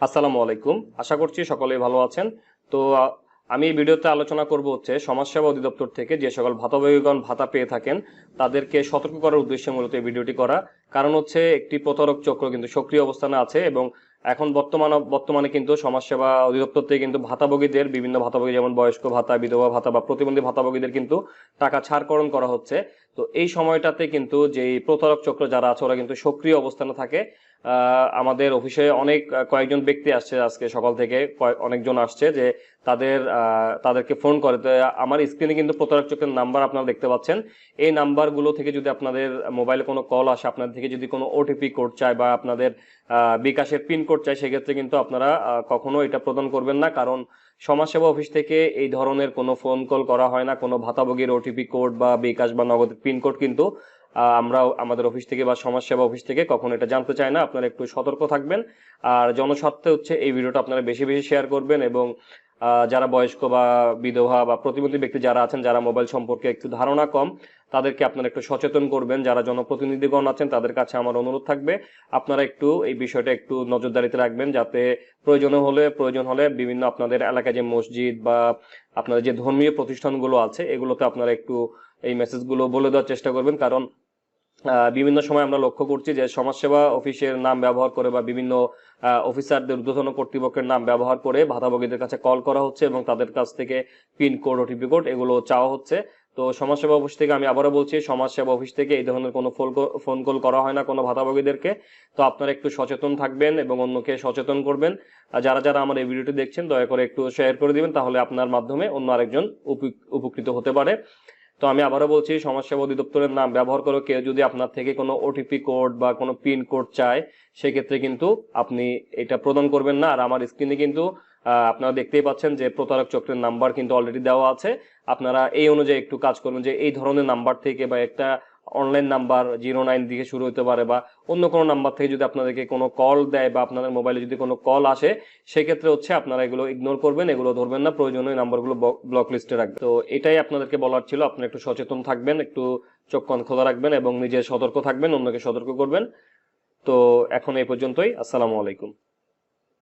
আসসালামু আলাইকুম। আশা করছি সকলেই ভালো আছেন। তো আমি এই ভিডিওতে আলোচনা করব হচ্ছে সমাজসেবা অধিদপ্তর থেকে যে সকল ভাতাভোগীগণ ভাতা পেয়ে থাকেন, তাদেরকে সতর্ক করার উদ্দেশ্যে মূলত এই ভিডিওটি করা। কারণ হচ্ছে একটি প্রতারক চক্র কিন্তু সক্রিয় অবস্থানে আছে এবং এখন বর্তমান, বর্তমানে কিন্তু সমাজসেবা অধিদপ্তর থেকে কিন্তু ভাতাভোগীদের, বিভিন্ন ভাতাভোগী যেমন বয়স্ক ভাতা, বিধবা ভাতা বা প্রতিবন্ধী ভাতাভোগীদের কিন্তু টাকা ছাড়করণ করা হচ্ছে। তো এই সময়টাতে কিন্তু যে প্রতারক চক্র যারা আছে, ওরা কিন্তু সক্রিয় অবস্থানে থাকে। আমাদের অফিসে অনেক, কয়েকজন ব্যক্তি আসছে আজকে সকাল থেকে অনেকজন আসছে যে তাদের তাদেরকে ফোন করে। তো আমার স্ক্রিনে কিন্তু প্রতারক চক্রের নাম্বার আপনারা দেখতে পাচ্ছেন। এই নাম্বারগুলো থেকে যদি আপনাদের মোবাইলে কোনো কল আসে, আপনাদের থেকে যদি কোনো ওটিপি কোড চায় বা আপনাদের বিকাশের পিন কোড চাই সেক্ষেত্রে কিন্তু আপনারা কখনো এটা প্রদান করবেন না। কারণ সমাজসেবা অফিস থেকে এই ধরনের কোনো ফোন কল করা হয় না। কোনো ভাতাভোগীর ওটিপি কোড বা বিকাশ বা নগদের পিন কোড কিন্তু আমরা আমাদের অফিস থেকে বা সমাজসেবা অফিস থেকে কখনো এটা জানতে চাই না। আপনারা একটু সতর্ক থাকবেন। আর জনস্বার্থে হচ্ছে এই ভিডিওটা আপনারা বেশি বেশি শেয়ার করবেন এবং যারা বয়স্ক বা বিধবা বা প্রতিবন্ধী ব্যক্তি যারা আছেন, যারা মোবাইল সম্পর্কে একটু ধারণা কম, তাদেরকে আপনারা একটু সচেতন করবেন। যারা জনপ্রতিনিধিগণ আছেন, তাদের কাছে আমার অনুরোধ থাকবে, আপনারা একটু এই বিষয়টা একটু নজরদারিতে রাখবেন, যাতে প্রয়োজন হলে প্রয়োজন হলে বিভিন্ন আপনাদের এলাকায় যে মসজিদ বা আপনাদের যে ধর্মীয় প্রতিষ্ঠানগুলো আছে, এগুলোতে আপনারা একটু এই মেসেজগুলো বলে দেওয়ার চেষ্টা করবেন। কারণ বিভিন্ন সময় আমরা লক্ষ্য করছি যে সমাজসেবা অফিসের নাম ব্যবহার করে বা বিভিন্ন অফিসারদের ঊর্ধ্বতন কর্তৃপক্ষের নাম ব্যবহার করে ভাতাভোগীদের কাছে কল করা হচ্ছে এবং তাদের কাছ থেকে পিন কোড, ওটিপি কোড এগুলো চাওয়া হচ্ছে। তো সমাজসেবা অফিস থেকে আমি আবারও বলছি, সমাজসেবা অফিস থেকে এই ধরনের কোনো ফোন ফোন কল করা হয় না কোনো ভাতাভোগীদেরকে তো আপনারা একটু সচেতন থাকবেন এবং অন্যকে সচেতন করবেন। আর যারা যারা আমার এই ভিডিওটি দেখছেন, দয়া করে একটু শেয়ার করে দিবেন, তাহলে আপনার মাধ্যমে অন্য আরেকজন উপ- উপকৃত হতে পারে। তো আমি আবারও বলছি, সমাজসেবা অধিদপ্তরের নাম ব্যবহার করে কেউ যদি আপনার থেকে কোনো ওটিপি কোড বা কোনো পিন কোড চায়, সেক্ষেত্রে কিন্তু আপনি এটা প্রদান করবেন না। আর আমার স্ক্রিনে কিন্তু আপনারা দেখতেই পাচ্ছেন যে প্রতারক চক্রের নাম্বার কিন্তু অলরেডি দেওয়া আছে। আপনারা এই অনুযায়ী একটু কাজ করবেন যে এই ধরনের নাম্বার থেকে বা একটা অনলাইন নাম্বার জিরো নাইন দিকে শুরু হতে পারে বা অন্য কোনো নাম্বার থেকে যদি আপনাদেরকে কোনো কল দেয় বা আপনাদের মোবাইলে যদি কোনো কল আসে, সেক্ষেত্রে হচ্ছে আপনারা এগুলো ইগনোর করবেন, এগুলো ধরবেন না, প্রয়োজনীয় নাম্বারগুলো ব্লক লিস্টে রাখবেন। তো এটাই আপনাদেরকে বলার ছিল, আপনি একটু সচেতন থাকবেন, একটু চোখ কান খোলা রাখবেন এবং নিজে সতর্ক থাকবেন, অন্যকে সতর্ক করবেন। তো এখন এই পর্যন্তই, আসসালামু আলাইকুম।